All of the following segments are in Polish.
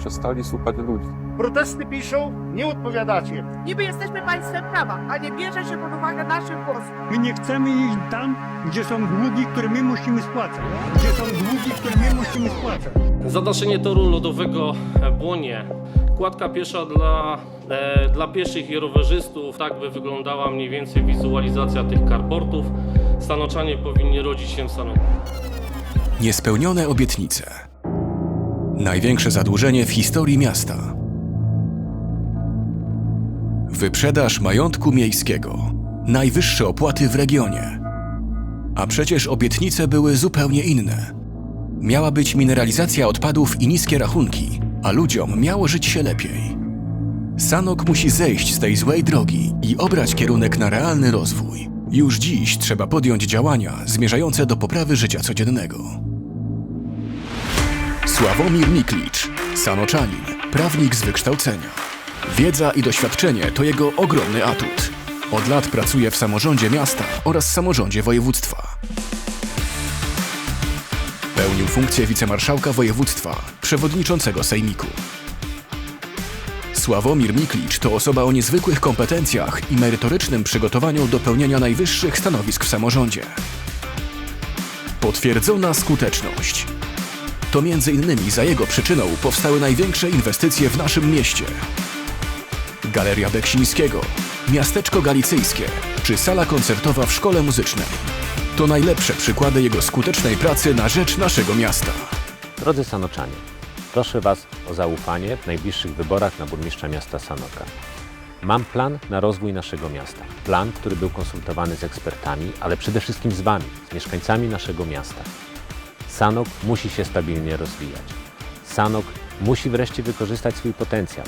przestali słuchać ludzi. Protesty piszą, nie odpowiadacie. Niby jesteśmy państwem prawa, a nie bierze się pod uwagę naszych głosów. My nie chcemy iść tam, gdzie są długi, które my musimy spłacać. Gdzie są długi, które my musimy spłacać. Zadaszenie toru lodowego Błonie. Kładka piesza dla, e, dla pieszych i rowerzystów. Tak by wyglądała mniej więcej wizualizacja tych karportów. Stanoczanie powinni rodzić się w. Niespełnione obietnice. Największe zadłużenie w historii miasta. Wyprzedaż majątku miejskiego. Najwyższe opłaty w regionie. A przecież obietnice były zupełnie inne. Miała być mineralizacja odpadów i niskie rachunki, a ludziom miało żyć się lepiej. Sanok musi zejść z tej złej drogi i obrać kierunek na realny rozwój. Już dziś trzeba podjąć działania zmierzające do poprawy życia codziennego. Sławomir Miklicz, sanoczanin, prawnik z wykształcenia. Wiedza i doświadczenie to jego ogromny atut. Od lat pracuje w samorządzie miasta oraz samorządzie województwa. Pełnił funkcję wicemarszałka województwa, przewodniczącego sejmiku. Sławomir Miklicz to osoba o niezwykłych kompetencjach i merytorycznym przygotowaniu do pełnienia najwyższych stanowisk w samorządzie. Potwierdzona skuteczność. To między innymi za jego przyczyną powstały największe inwestycje w naszym mieście. Galeria Beksińskiego, Miasteczko Galicyjskie czy sala koncertowa w szkole muzycznej. To najlepsze przykłady jego skutecznej pracy na rzecz naszego miasta. Drodzy Sanoczanie, proszę Was o zaufanie w najbliższych wyborach na burmistrza miasta Sanoka. Mam plan na rozwój naszego miasta. Plan, który był konsultowany z ekspertami, ale przede wszystkim z Wami, z mieszkańcami naszego miasta. Sanok musi się stabilnie rozwijać. Sanok musi wreszcie wykorzystać swój potencjał.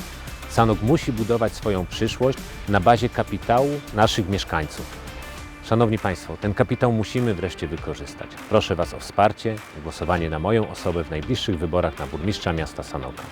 Sanok musi budować swoją przyszłość na bazie kapitału naszych mieszkańców. Szanowni Państwo, ten kapitał musimy wreszcie wykorzystać. Proszę Was o wsparcie głosowanie na moją osobę w najbliższych wyborach na burmistrza miasta Sanoka.